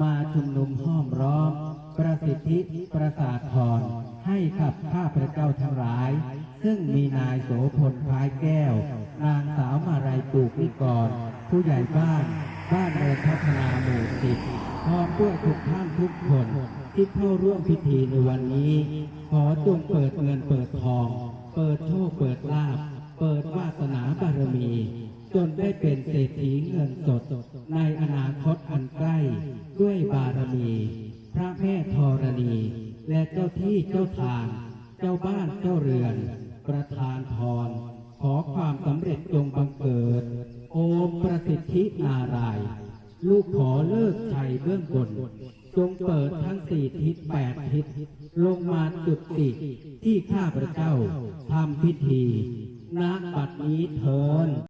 มาชุมนุมห้อมร้อม ประสิทธิประสาทพรให้ขับข้าพระเจ้าทั้งหลาย ซึ่งมีนายโสพลคล้ายแก้ว นางสาวมาลัยปลูกนิกร ผู้ใหญ่บ้าน บ้านเนินพัฒนาหมู่สิบพร้อมด้วยทุกท่านทุกคนที่เข้าร่วมพิธีในวันนี้ ขอจงเปิดเงินเปิดทอง เปิดโชคเปิดลาภเปิดวาสนาบารมี จนได้เป็นเศ รษฐีเงินสดในอนาคตอันใกล้ด้วยบารมี พระแม่ธรณี และเจ้าที่เจ้าทาง เจ้าบ้านเจ้าเรือน ประธานพร ขอความสำเร็จจงบังเกิด โอมประสิทธินาราย ลูกขอเลิกชัยเบื้องบนจงเปิดทั้งสี่ทิศแปดทิศลงมาจุดติที่ข้าพระเจ้าทำพิธีณบัดนี้เทิน